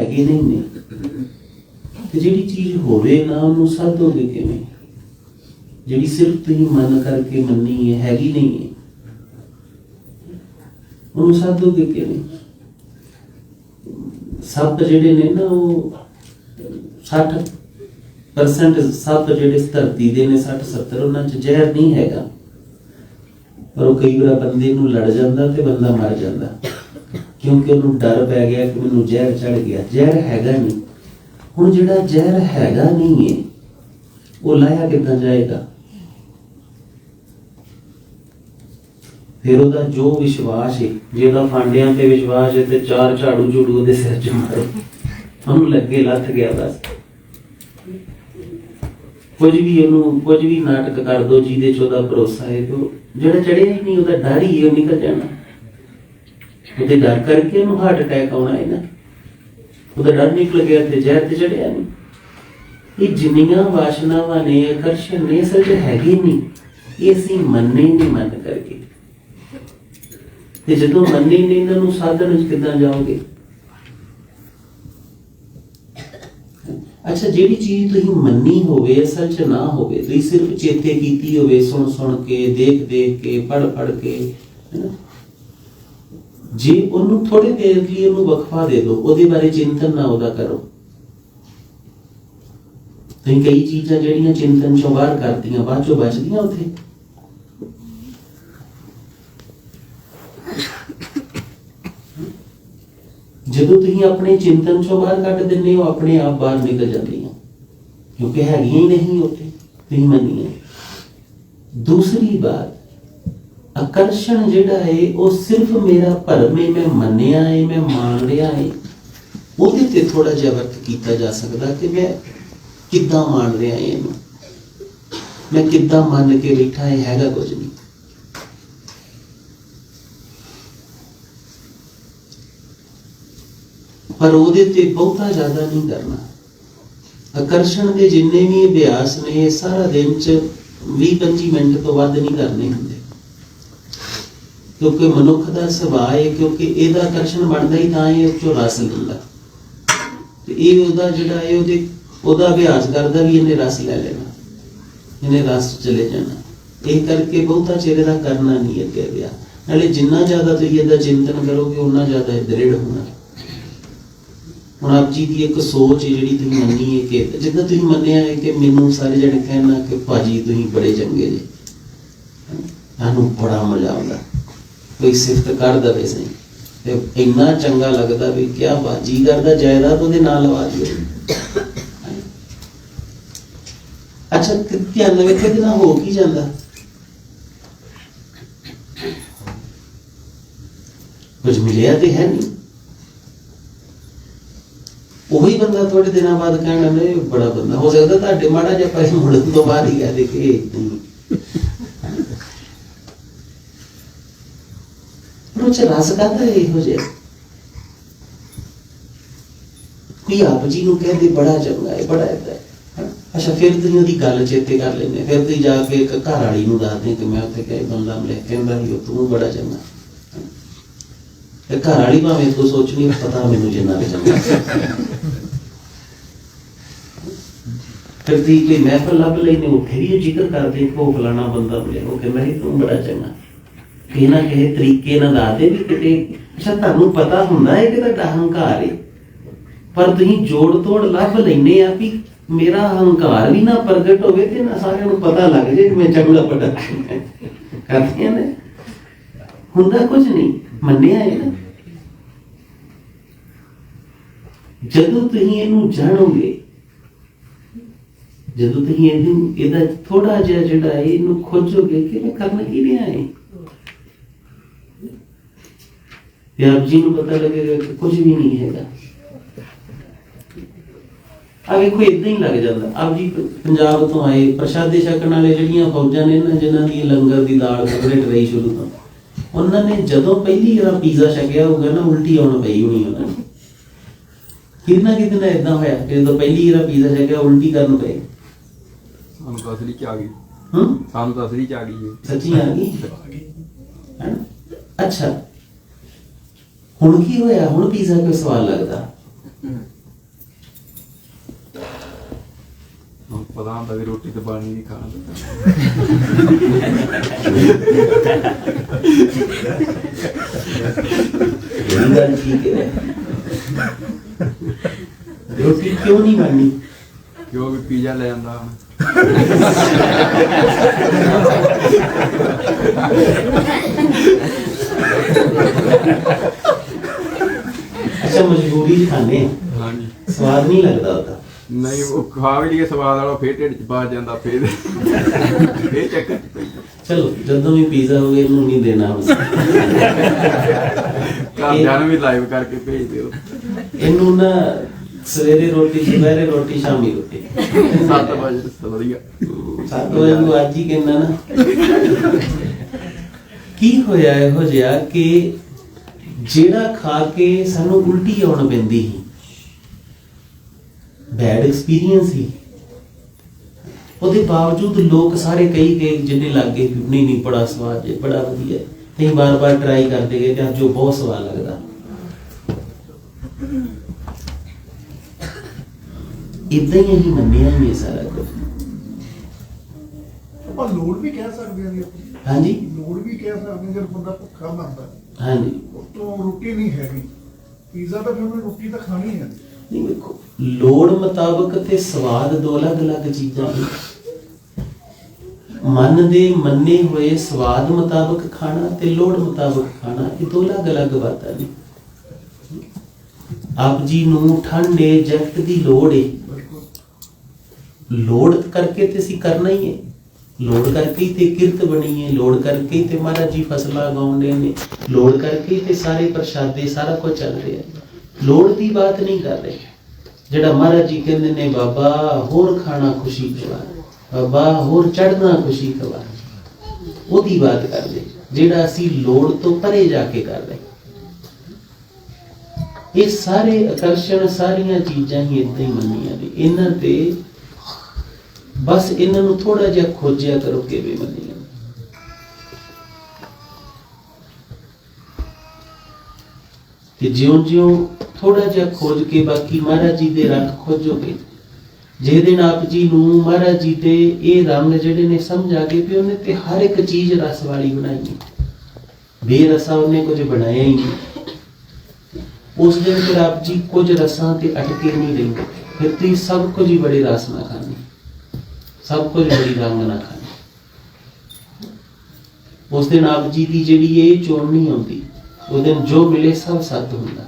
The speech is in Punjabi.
ਹੈਗੇ ਨਹੀਂ ਨੇ। ਤੇ ਜਿਹੜੀ ਚੀਜ਼ ਹੋਵੇ ਨਾ, ਉਹਨੂੰ ਸਾਧੋਗੇ ਕਿਵੇਂ? ਜਿਹੜੀ ਸਿਰਫ ਤੁਸੀਂ ਮਨ ਕਰਕੇ ਮੰਨੀ ਹੈ, ਹੈਗੀ ਨਹੀਂ ਹੈ, ਉਹਨੂੰ ਸਾਧੋਗੇ ਕਿਵੇਂ? ਸੱਪ ਜਿਹੜੇ ਨੇ ਨਾ, ਉਹ 60% ਸੱਪ ਜਿਹੜੇ ਇਸ ਧਰਤੀ ਦੇ ਨੇ 60 70 ਉਹਨਾਂ ਚ ਜ਼ਹਿਰ ਨਹੀਂ ਹੈਗਾ। ਪਰ ਉਹ ਕਈ ਵਾਰ ਬੰਦੇ ਨੂੰ ਲੜ ਜਾਂਦਾ ਤੇ ਬੰਦਾ ਮਰ ਜਾਂਦਾ। ਕਿਉਂਕਿ ਉਹਨੂੰ ਡਰ ਪੈ ਗਿਆ ਕਿ ਮੈਨੂੰ ਜ਼ਹਿਰ ਚੜ ਗਿਆ। ਜ਼ਹਿਰ ਹੈਗਾ ਨਹੀਂ। ਹੁਣ ਜਿਹੜਾ ਜ਼ਹਿਰ ਹੈਗਾ ਨਹੀਂ ਹੈ ਉਹ ਲਾਇਆ ਕਿੱਦਾਂ ਜਾਏਗਾ? ਫਿਰ ਉਹਦਾ ਜੋ ਵਿਸ਼ਵਾਸ ਹੈ ਜੇ ਫਾਂਡਿਆਂ ਤੇ ਵਿਸ਼ਵਾਸ ਹੈ ਤੇ ਚਾਰ ਝਾੜੂ ਝੂੜੂ ਉਹਦੇ ਸਿਰ 'ਚ ਮਾਰੋ। ਉਹਨੂੰ ਲੱਗੇ ਲੱਥ ਗਿਆ ਬਸ। ਕੁਝ ਵੀ ਉਹਨੂੰ, ਕੁਝ ਵੀ ਨਾਟਕ ਕਰ ਦੋ ਜਿਹਦੇ 'ਚ ਉਹਦਾ ਭਰੋਸਾ ਹੈ ਤੇ ਜਿਹੜਾ ਚੜਿਆ ਹੀ ਨਹੀਂ, ਉਹਦਾ ਡਰ ਹੀ ਉਹ ਨਿਕਲ ਜਾਣਾ। ਉਹਦੇ ਡਰ ਕਰਕੇ ਉਹਨੂੰ ਹਾਰਟ ਅਟੈਕ ਆਉਣਾ ਹੈ ਨਾ ਉਹਦਾ ਡਰ ਨਿਕਲ ਗਿਆ ਤੇ ਜ਼ਹਿਰ ਤੇ ਚੜਿਆ ਨਹੀਂ। ਇਹ ਜਿੰਨੀਆਂ ਵਾਸ਼ਨਾਵਾਂ ਨੇ, ਆਕਰਸ਼ਣ ਨੇ, ਅਸਲ 'ਚ ਨਹੀਂ, ਇਹ ਅਸੀਂ ਮੰਨੇ ਨਹੀਂ ਮਨ ਕਰਕੇ। ਤੇ ਜਦੋਂ ਮੰਨੇ ਨਹੀਂ, ਇਹਨਾਂ ਨੂੰ ਸਾਧਨ ਵਿੱਚ ਕਿੱਦਾਂ ਜਾਓਗੇ? ਅੱਛਾ, ਜਿਹੜੀ ਚੀਜ਼ ਤੁਸੀਂ ਮੰਨੀ ਹੋਵੇ, ਅਸਲ 'ਚ ਨਾ ਹੋਵੇ, ਤੁਸੀਂ ਸਿਰਫ ਚੇਤੇ ਕੀਤੀ ਹੋਵੇ ਸੁਣ ਸੁਣ ਕੇ ਦੇਖ ਦੇਖ ਕੇ ਪੜ ਪੜ ਕੇ ਹੈਨਾ ਜੇ ਉਹਨੂੰ ਥੋੜੇ ਦੇਰ ਲਈ ਉਹਨੂੰ ਵਕਫਾ ਦੇ ਦਿਓ ਉਹਦੇ ਬਾਰੇ ਚਿੰਤਨ ਨਾ ਉਹਦਾ ਕਰੋ। ਤੁਸੀਂ ਕਈ ਚੀਜ਼ਾਂ ਜਿਹੜੀਆਂ ਚਿੰਤਨ ਚੋਂ ਬਾਹਰ ਕਰਦੀਆਂ, ਬਾਅਦ ਚੋਂ ਬਚਦੀਆਂ ਉੱਥੇ। ਜਦੋਂ ਤੁਸੀਂ ਆਪਣੇ ਚਿੰਤਨ ਚੋਂ ਬਾਹਰ ਕੱਢ ਦਿੰਦੇ ਹੋ, ਆਪਣੇ ਆਪ ਬਾਹਰ ਨਿਕਲ ਜਾਂਦੀਆਂ। ਕਿਉਂਕਿ ਹੈਗੀਆਂ ਹੀ ਨਹੀਂ ਉੱਥੇ, ਤੁਸੀਂ ਮੰਨੀਆਂ। ਦੂਸਰੀ ਬਾਤ ਆਕਰਸ਼ਣ ਜਿਹੜਾ ਹੈ, ਉਹ ਸਿਰਫ ਮੇਰਾ ਭਰਮ ਹੈ, ਮੈਂ ਮੰਨਿਆ ਹੈ, ਮੈਂ ਮੰਨ ਰਿਹਾ ਹੈ। ਉਹਦੇ ਤੇ ਥੋੜਾ ਜਿਹਾ ਵਰਤ ਕੀਤਾ ਜਾ ਸਕਦਾ ਕਿ ਮੈਂ ਕਿੱਦਾਂ ਮੰਨ ਰਿਹਾ ਹਾਂ ਇਹਨੂੰ। ਮੈਂ ਕਿੱਦਾਂ ਮੰਨ ਕੇ ਬੈਠਾ ਹੈ, ਹੈਗਾ ਕੁਝ ਨਹੀਂ। ਪਰ ਉਹਦੇ ਤੇ ਬਹੁਤਾ ਜ਼ਿਆਦਾ ਨਹੀਂ ਕਰਨਾ ਆਕਰਸ਼ਣ ਦੇ ਜਿੰਨੇ ਵੀ ਅਭਿਆਸ ਨੇ, ਇਹ ਸਾਰਾ ਦਿਨ ਚ 20-25 ਮਿੰਟ ਤੋਂ ਵੱਧ ਨਹੀਂ ਕਰਨੇ ਹੁੰਦੇ। ਕਿਉਂਕਿ ਮਨੁੱਖ ਦਾ ਸੁਭਾਅ ਹੈ ਕਿਉਂਕਿ ਇਹਦਾ ਆਕਰਸ਼ਣ ਬਣਦਾ ਹੀ ਤਾਂ ਇਹ ਚੋਂ ਰਸ ਲੈਂਦਾ ਤੇ ਇਹ ਉਹਦਾ ਜਿਹੜਾ ਹੈ ਉਹਦੇ, ਉਹਦਾ ਅਭਿਆਸ ਕਰਦਾ ਵੀ ਇਹਨੇ ਰਸ ਲੈ ਲੈਣਾ, ਇਹਨੇ ਰਸ ਚਲੇ ਜਾਣਾ। ਇਹ ਕਰਕੇ ਬਹੁਤਾ ਚਿਰ ਇਹਦਾ ਕਰਨਾ ਨਹੀਂ ਅੱਗੇ ਗਿਆ ਨਾਲੇ ਜਿੰਨਾ ਜ਼ਿਆਦਾ ਤੁਸੀਂ ਇਹਦਾ ਚਿੰਤਨ ਕਰੋਗੇ ਉਨਾ ਜ਼ਿਆਦਾ ਇਹ ਦ੍ਰਿੜ ਹੋਣਾ। ਹੁਣ ਆਪ ਜੀ ਦੀ ਇੱਕ ਸੋਚ ਜਿਹੜੀ ਤੁਸੀਂ ਮੰਨੀ ਹੈ ਕਿ, ਜਿੱਦਾਂ ਤੁਸੀਂ ਮੰਨਿਆ ਹੈ ਕਿ ਮੈਨੂੰ ਸਾਰੇ ਜਣੇ ਕਹਿਣਾ ਕਿ ਭਾਜੀ ਤੁਸੀਂ ਬੜੇ ਚੰਗੇ ਜੀ। ਸਾਨੂੰ ਬੜਾ ਮਜ਼ਾ ਆਉਂਦਾ। ਕੋਈ ਸਿਫਤ ਕਰ ਦਵੇ ਸਹੀ। ਤੇ ਇੰਨਾ ਚੰਗਾ ਲੱਗਦਾ ਵੀ ਕਿਆ ਬਾਜੀ ਕਰਦਾ, ਜਾਇਦਾਦ ਉਹਦੇ ਨਾਲ ਲਵਾ ਦਿਓ। ਅੱਛਾ ਧਿਆਨ ਨਾਲ ਵੇਖੋ ਇਹਦੇ ਨਾਲ ਹੋ ਕੀ ਜਾਂਦਾ। ਕੁਝ ਮਿਲਿਆ ਤੇ ਹੈ ਨਹੀਂ। ਉਹੀ ਬੰਦਾ ਥੋੜੇ ਦਿਨਾਂ ਬਾਅਦ ਕਹਿਣ ਲੱਗੇ ਬੜਾ ਬੰਦਾ, ਹੋ ਸਕਦਾ ਤੁਹਾਡੇ ਮਾੜਾ ਜਿਹਾ ਪੈਸੇ ਮੁੜਨ ਤੋਂ ਬਾਅਦ ਹੀ ਕਹਿ ਦੇ ਕਿ ਇਹ ਨਹੀਂ ਰਸ ਕਾਹਦਾ ਇਹੋ ਜਿਹਾ? ਕੋਈ ਆਪ ਜੀ ਨੂੰ ਕਹਿੰਦੇ ਬੜਾ ਚੰਗਾ ਹੈ, ਬੜਾ ਹੈ ਅੱਛਾ, ਫਿਰ ਤੁਸੀਂ ਉਹਦੀ ਗੱਲ ਚੇਤੇ ਕਰ ਲੈਂਦੇ ਫਿਰ ਤੁਸੀਂ ਜਾ ਕੇ ਇੱਕ ਘਰ ਵਾਲੀ ਨੂੰ ਦੱਸਦੇ ਕਿ ਮੈਂ ਉੱਥੇ ਕਹੇ ਬੰਦਾ ਮਿਲਿਆ ਕਹਿੰਦਾ ਸੀ ਉਹ ਤੂੰ ਬੜਾ ਚੰਗਾ ਤੇ ਘਰ ਵਾਲੀ ਭਾਵੇਂ ਤੂੰ ਸੋਚਣੀ ਪਤਾ ਮੈਨੂੰ ਜਿੰਨਾ ਵੀ ਚੰਗਾ ਫਿਰ ਦੀ ਕੋਈ ਮਹਿਫਲ ਲੱਭ ਲਈ ਨੇ ਫਿਰ ਵੀ ਉਹ ਜ਼ਿਕਰ ਕਰਦੇ ਕਿ ਉਹ ਫਲਾਣਾ ਬੰਦਾ ਮਿਲਿਆ ਉਹ ਕਹਿੰਦਾ ਸੀ ਤੂੰ ਬੜਾ ਚੰਗਾ ਕਿਸੇ ਨਾ ਕਿਸੇ ਤਰੀਕੇ ਨਾਲ ਦੱਸਦੇ ਵੀ ਕਿਤੇ, ਅੱਛਾ ਤੁਹਾਨੂੰ ਪਤਾ ਹੁੰਦਾ ਹੈ ਕਿ ਤੁਹਾਡਾ ਹੰਕਾਰ ਹੈ ਪਰ ਤੁਸੀਂ ਜੋੜ ਤੋੜ ਲੱਭ ਲੈਨੇ ਆ ਵੀ ਮੇਰਾ ਹੰਕਾਰ ਵੀ ਨਾ ਪ੍ਰਗਟ ਹੋਵੇ ਤੇ ਨਾ ਸਾਰਿਆਂ ਨੂੰ ਪਤਾ ਲੱਗ ਜੇ ਕਿ ਮੈਂ ਚੰਗਾ ਪੜਾ ਕਰਦੇ ਨੇ। ਹੁੰਦਾ ਕੁਝ ਨਹੀਂ, ਮੰਨਿਆ ਹੈ ਨਾ। ਜਦੋਂ ਤੁਸੀਂ ਇਹਨੂੰ ਜਾਣੋਗੇ, ਜਦੋਂ ਤੁਸੀਂ ਇਹਨੂੰ, ਇਹਦਾ ਥੋੜਾ ਜਿਹਾ ਜਿਹੜਾ ਹੈ ਇਹਨੂੰ ਖੋਜੋਗੇ ਕਿ ਮੈਂ ਕਰਨਾ ਕੀ ਰਿਹਾ ਹੈ ਤੇ ਆਪ ਜੀ ਨੂੰ ਪਤਾ ਲੱਗੇਗਾ ਕਿ ਕੁਝ ਵੀ ਨਹੀਂ ਹੈਗਾ। ਆ ਵੇਖੋ ਇਦਾਂ ਹੀ ਲੱਗ ਜਾਂਦਾ। ਆਪ ਜੀ ਪੰਜਾਬ ਤੋਂ ਆਏ ਪ੍ਰਸ਼ਾਦੇ ਛਕਣ ਵਾਲੇ ਜਿਹੜੀਆਂ ਫੌਜਾਂ ਨੇ ਨਾ ਜਿਨ੍ਹਾਂ ਦੀ ਲੰਗਰ ਦੀ ਦਾਲ ਫੇਵਰੇਟ ਰਹੀ ਸ਼ੁਰੂ ਤੋਂ ਉਹਨਾਂ ਨੇ ਜਦੋਂ ਪਹਿਲੀ ਵਾਰ ਪੀਜ਼ਾ ਛਕਿਆ ਹੋਊਗਾ ਨਾ ਉਲਟੀ ਆਉਣ ਪਈ ਹੋਣੀ ਉਹਨਾਂ ਨੂੰ। ਕਿੰਨਾ ਕਿਤਨਾ ਇਦਾਂ ਹੋਇਆ ਕਿ ਜਦੋਂ ਪਹਿਲੀ ਵਾਰ ਪੀਜ਼ਾ ਛਕਿਆ ਉਲਟੀ ਕਰਨ ਪਈ ਸਾਨੂੰ ਤਾਂ ਅਸਲੀ ਚ ਆ ਗਈ। ਹੂੰ? ਸਾਨੂੰ ਤਾਂ ਅਸਲੀ ਚ ਆ ਗਈ ਸੱਚੀ ਆ ਗਈ? ਅੱਛਾ। ਹੁਣ ਕੀ ਹੋਇਆ? ਹੁਣ ਪੀਜ਼ਾ ਕਿਉਂ ਸਵਾਲ ਲੱਗਦਾ? ਹੁਣ ਪਤਾ ਹੁੰਦਾ ਵੀ ਰੋਟੀ ਤੇ ਨਹੀਂ ਖਾਣਾ ਤੇ ਇਹ ਗੱਲ ਠੀਕ ਹੈ। ਰੋਟੀ ਕਿਉਂ ਨਹੀਂ ਬਣਨੀ? ਕਿਉਂ ਵੀ ਪੀਜ਼ਾ ਲੈ ਆਂਦਾ ਹੁਣ। ਅੱਛਾ ਮਜਬੂਰੀ 'ਚ ਖਾਂਦੇ ਆ। ਹਾਂਜੀ। ਸਵਾਦ ਨਹੀਂ ਲੱਗਦਾ ਉਹਦਾ। ਨਹੀਂ ਉਹ ਖਾ ਵੀ ਲਈਏ ਸਵਾਦ ਵਾਲਾ ਫੇਰ ਢਿੱਡ ਚ ਪਾ ਜਾਂਦਾ ਫੇਰ ਫੇਰ ਚੱਕਰ ਚ ਪਈ। ਚਲੋ ਜਦੋਂ ਵੀ ਪੀਜ਼ਾ ਹੋਵੇ ਇਹਨੂੰ ਨਹੀਂ ਦੇਣਾ ਹੁੰਦਾ ਘਰਦਿਆਂ ਨੂੰ ਵੀ ਲਾਈਵ ਕਰਕੇ ਭੇਜ ਦਿਓ। ਇਹਨੂੰ ਨਾ ਸਵੇਰੇ ਰੋਟੀ ਦੁਪਹਿਰੇ ਰੋਟੀ ਸ਼ਾਮੀ ਰੋਟੀ। 7 ਵਜੇ ਤੋਂ ਵਧੀਆ। ਸੱਤ ਵਜੇ ਨੂੰ ਅੱਜ ਹੀ ਕਹਿੰਦਾ ਨਾ। ਕੀ ਹੋਇਆ ਇਹੋ ਜਿਹਾ ਕਿ ਜਿਹੜਾ ਖਾ ਕੇ ਸਾਨੂੰ ਉਲਟੀ ਆਉਣ ਪੈਂਦੀ ਸੀ ਬੈਡ ਐਕਸਪੀਰੀਅੰਸ ਸੀ। ਉਹਦੇ ਬਾਵਜੂਦ ਲੋਕ ਸਾਰੇ ਕਈ ਗਏ ਜਿੰਨੇ ਲੱਗੇ ਵੀ ਨਹੀਂ ਨਹੀਂ, ਬੜਾ ਸਵਾਦ ਜੇ, ਬੜਾ ਵਧੀਆ ਹੈ। ਵਾਰ ਵਾਰ ਟਰਾਈ ਕਰਦੇ ਗਏ ਤੇ ਅੱਜ ਉਹ ਬਹੁਤ ਸਵਾਦ ਲੱਗਦਾ। ਇਦਾਂ ਹੀ ਅਸੀਂ ਮੰਨਿਆ ਹੀ ਇਹ ਸਾਰਾ ਕੁਝ। ਆਪਾਂ ਲੋੜ ਵੀ ਕਹਿ ਸਕਦੇ ਹਾਂ ਜੀ ਆਪਾਂ। ਹਾਂਜੀ। ਲੋੜ ਵੀ ਕਹਿ ਸਕਦੇ ਹਾਂ ਜਦ ਬੰਦਾ ਭੁੱਖਾ ਮਰਦਾ ਹਾਂਜੀ। ਉਤੋਂ ਰੋਟੀ ਨਹੀਂ ਹੈਗੀ। ਪੀਜ਼ਾ ਤਾਂ ਫਿਰ ਉਹਨੇ ਰੋਟੀ ਤਾਂ ਖਾਣੀ ਹੈ। ਨਹੀਂ ਵੇਖੋ ਲੋੜ ਮੁਤਾਬਕ ਤੇ ਸਵਾਦ ਦੋ ਅਲੱਗ-ਅਲੱਗ ਚੀਜ਼ਾਂ ਨੇ। ਮਨ ਦੇ ਮੰਨੇ ਹੋਏ ਸਵਾਦ ਮੁਤਾਬਕ ਖਾਣਾ ਤੇ ਲੋੜ ਮੁਤਾਬਕ ਖਾਣਾ ਇਹ ਦੋ ਅਲੱਗ-ਅਲੱਗ ਬਾਤਾਂ ਨੇ। ਆਪ ਜੀ ਨੂੰ ਠੰਡੇ ਜੈਕਟ ਦੀ ਲੋੜ ਬਿਲਕੁਲ। ਲੋੜ ਕਰਕੇ ਤੇ ਅਸੀਂ ਕਰਨਾ ਹੀ ਹੈ। ਲੋੜ ਕਰਕੇ ਤੇ ਕਿਰਤ ਬਣੀ ਹੈ, ਲੋੜ ਕਰਕੇ ਤੇ ਮਹਾਰਾਜ ਜੀ ਫਸਲਾਂ ਗਾਉਂਦੇ ਨੇ, ਲੋੜ ਕਰਕੇ ਤੇ ਸਾਰੇ ਪ੍ਰਸ਼ਾਦੇ, ਸਾਰਾ ਕੁਝ ਚੱਲ ਰਿਹਾ ਲੋੜ ਦੀ ਬਾਤ ਨਹੀਂ ਕਰ ਰਹੇ। ਜਿਹੜਾ ਮਹਾਰਾਜ ਜੀ ਕਹਿੰਦੇ ਨੇ, ਬਾਬਾ ਹੋਰ ਖਾਣਾ ਖੁਸ਼ੀ ਕਵਾ ਬਾਬਾ ਹੋਰ ਚੜਨਾ ਖੁਸ਼ੀ ਕਵਾ ਉਹਦੀ ਬਾਤ ਕਰਦੇ ਜਿਹੜਾ ਅਸੀਂ ਲੋੜ ਤੋਂ ਪਰੇ ਜਾ ਕੇ ਕਰ ਰਹੇ। ਇਹ ਸਾਰੇ ਆਕਰਸ਼ਣ ਸਾਰੀਆਂ ਚੀਜ਼ਾਂ ਹੀ ਇਦਾਂ ਹੀ ਮੰਨੀਆਂ ਨੇ। ਇਹਨਾਂ ਤੇ ਬਸ ਇਹਨਾਂ ਨੂੰ ਥੋੜਾ ਜਿਹਾ ਖੋਜਿਆ ਕਰੋ ਕਿਵੇਂ ਮੰਨੀਆਂ ਨੇ। ਤੇ ਜਿਉਂ-ਜਿਉਂ ਥੋੜਾ ਜਿਹਾ ਖੋਜ ਕੇ ਬਾਕੀ ਮਹਾਰਾਜ ਜੀ ਦੇ ਰੰਗ ਖੋਜੋਗੇ, ਜਿਹਦੇ ਨਾਲ ਆਪ ਜੀ ਨੂੰ ਮਹਾਰਾਜ ਜੀ ਦੇ ਇਹ ਰੰਗ ਜਿਹੜੇ ਨੇ ਸਮਝ ਆ ਗਏ ਵੀ ਉਹਨੇ ਤੇ ਹਰ ਇੱਕ ਚੀਜ਼ ਰਸ ਵਾਲੀ ਬਣਾਈ ਬੇਰਸਾ ਉਹਨੇ ਕੁਝ ਬਣਾਇਆ ਹੀ ਨਹੀਂ। ਉਸ ਦਿਨ ਫਿਰ ਆਪ ਜੀ ਕੁਝ ਰਸਾਂ ਤੇ ਅਟਕੇ ਨਹੀਂ ਰਹਿੰਦੇ। ਫਿਰ ਤੁਸੀਂ ਸਭ ਕੁਝ ਹੀ ਬੜੇ ਰਸ ਨਾਲ ਖਾਣੇ ਸਭ ਕੁਝ ਬੜੀ ਰੰਗ ਨਾ ਖਾਣੇ ਉਸ ਦਿਨ ਆਪ ਜੀ ਦੀ ਜਿਹੜੀ ਇਹ ਚੋਣ ਨਹੀਂ ਆਉਂਦੀ ਉਹ ਦਿਨ ਜੋ ਮਿਲੇ ਸਭ ਸੱਤ ਹੁੰਦਾ।